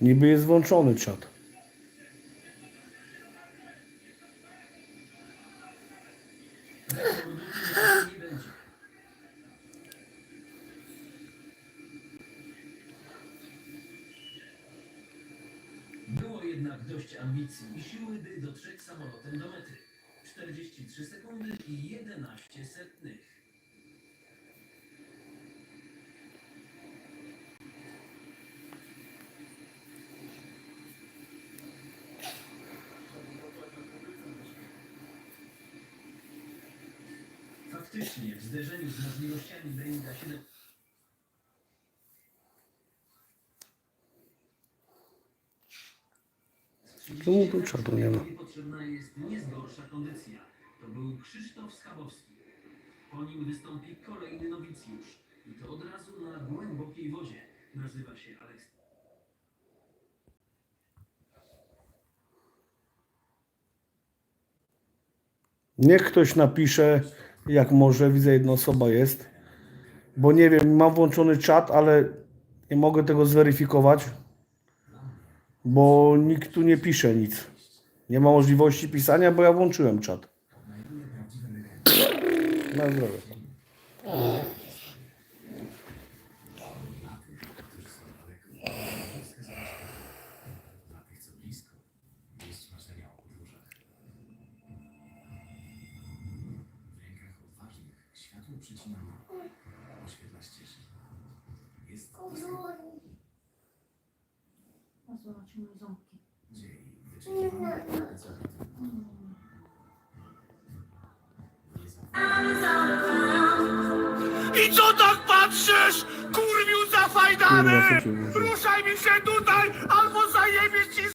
Niby jest włączony czat. Było jednak dość ambicji i siły, by dotrzeć samolotem do mety. 43 sekundy i 11 setnych. Faktycznie, w zderzeniu z możliwościami Boeinga 7... Czemu tu czatu nie ma? Potrzebna jest nie zgorsza kondycja. To był Krzysztof Schabowski. Po nim wystąpi kolejny nowicjusz. I to od razu na głębokiej wodzie. Nazywa się Aleks. Niech ktoś napisze, jak może, widzę jedna osoba jest. Bo nie wiem, mam włączony czat, ale nie mogę tego zweryfikować, bo nikt tu nie pisze nic. Nie ma możliwości pisania, bo ja włączyłem czat. Na zdrowie. Mrok, oświetla ścieżki. Jest zobacz moje ząbki. dzień. I co tak patrzysz? Kurwiu cię włożyło? Ruszaj mi się tutaj, albo zajebie ci